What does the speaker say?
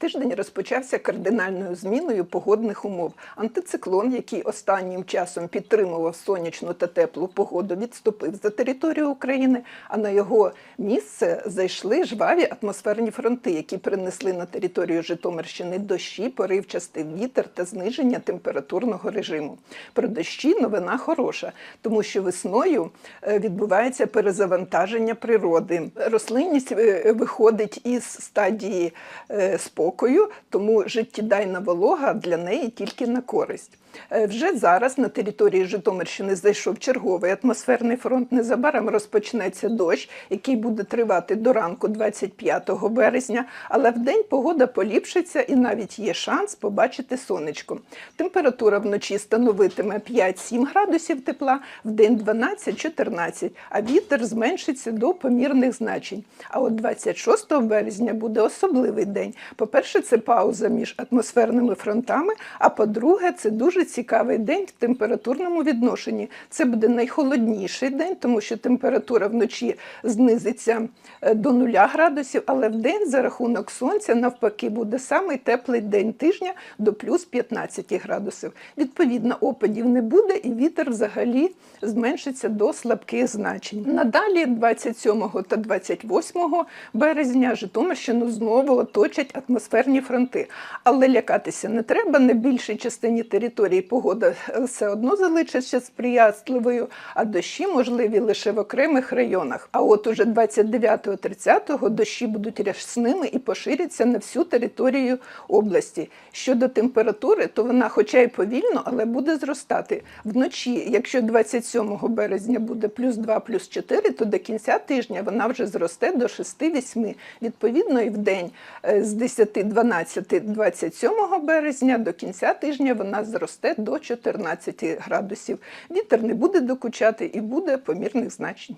Тиждень розпочався кардинальною зміною погодних умов. Антициклон, який останнім часом підтримував сонячну та теплу погоду, відступив за територію України, а на його місце зайшли жваві атмосферні фронти, які принесли на територію Житомирщини дощі, поривчастий вітер та зниження температурного режиму. Про дощі новина хороша, тому що весною е, відбувається перезавантаження природи. Рослинність е, виходить із стадії е, спокою, тому життєдайна волога для неї тільки на користь. Е, Вже зараз на території Житомирщини зайшов черговий атмосферний фронт. Незабаром розпочнеться дощ, який буде тривати до ранку 25 березня. Але вдень погода поліпшиться і навіть є шанс побачити сонечко. Температура вночі становитиме 5-7 градусів тепла, вдень 12-14, а вітер зменшиться до помірних значень. А от 26 березня буде особливий день. По-перше, це пауза між атмосферними фронтами. А по-друге, це дуже цікавий день в температурному відношенні. Це буде найхолодніший день, тому що температура вночі знизиться е, до 0 градусів, але вдень за рахунок сонця навпаки буде самий теплий день тижня до плюс 15 градусів. Відповідно, опадів не буде, і вітер взагалі зменшиться до слабких значень. Надалі, 27 та 28 березня, Житомирщину знову оточать атмосферні фронти. Але лякатися не треба. На більшій частині території погода е, все одно залишиться сприятливою, а дощі можливі лише в окремих районах. А от уже 29-30 дощі будуть рясними і поширяться на всю територію області. Щодо температури, то вона, хоча й повільно, але буде зростати. Вночі, якщо 27 березня буде плюс 2, плюс 4, то до кінця тижня вона вже зросте до 6-8. Відповідно, і в день е, з 10, 12, 27 березня до кінця тижня вона зросте до 14 градусів. Вітер не буде докучати і буде помірних значень.